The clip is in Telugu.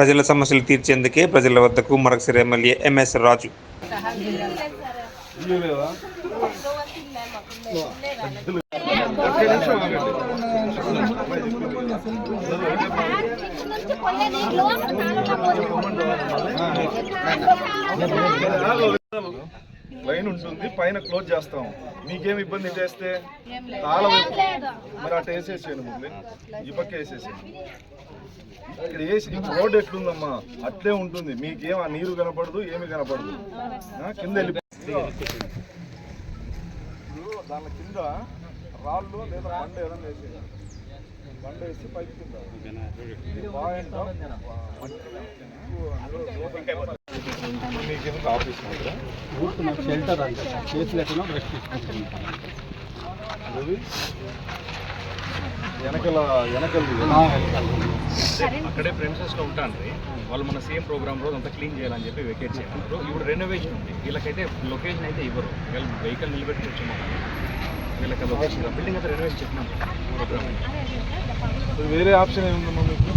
ప్రజల సమస్యలు తీర్చేందుకే ప్రజల వద్దకు మరొకసారి ఎమ్మెల్యే ఎంఎస్ రాజు. లైన్ ఉంటుంది పైన క్లోజ్ చేస్తాం. మీకేం ఇబ్బంది చేస్తే తాళం మరి అటు వేసేసాను ముందు. ఈ పక్క వేసేసాను ఇక్కడ వేసి రోడ్ ఎట్లుందమ్మా? అట్లే ఉంటుంది. మీకేం ఆ నీరు కనపడదు ఏమి కనపడదు. కింద వెళ్ళి ఇప్పుడు దాని కింద రాళ్ళు లేదా బండ ఏదైనా వేసేది బండ వేసి పైకి కింద. బాగా ఎందుకు ఆఫీస్ మాత్రం షెల్టర్ అంటే రెస్ట్ తీసుకుంటాం. రవి వెనకల వెనకలది అక్కడే ప్రెమిసెస్లో ఉంటాను వాళ్ళు మన సేమ్ ప్రోగ్రామ్ రోజు అంతా క్లీన్ చేయాలని చెప్పి వెకేట్ చేయమన్నారు ఇప్పుడు రెనోవేషన్ ఉంది. వీళ్ళకైతే లొకేషన్ అయితే ఇవ్వరు. వీళ్ళు వెహికల్ నిలబెట్టి వచ్చాము వీళ్ళకి లొకేషన్ బిల్డింగ్ అయితే రెనోవేషన్ చెప్పినాం. ప్రోగ్రామ్ వేరే ఆప్షన్ ఏముందమ్మా మీకు?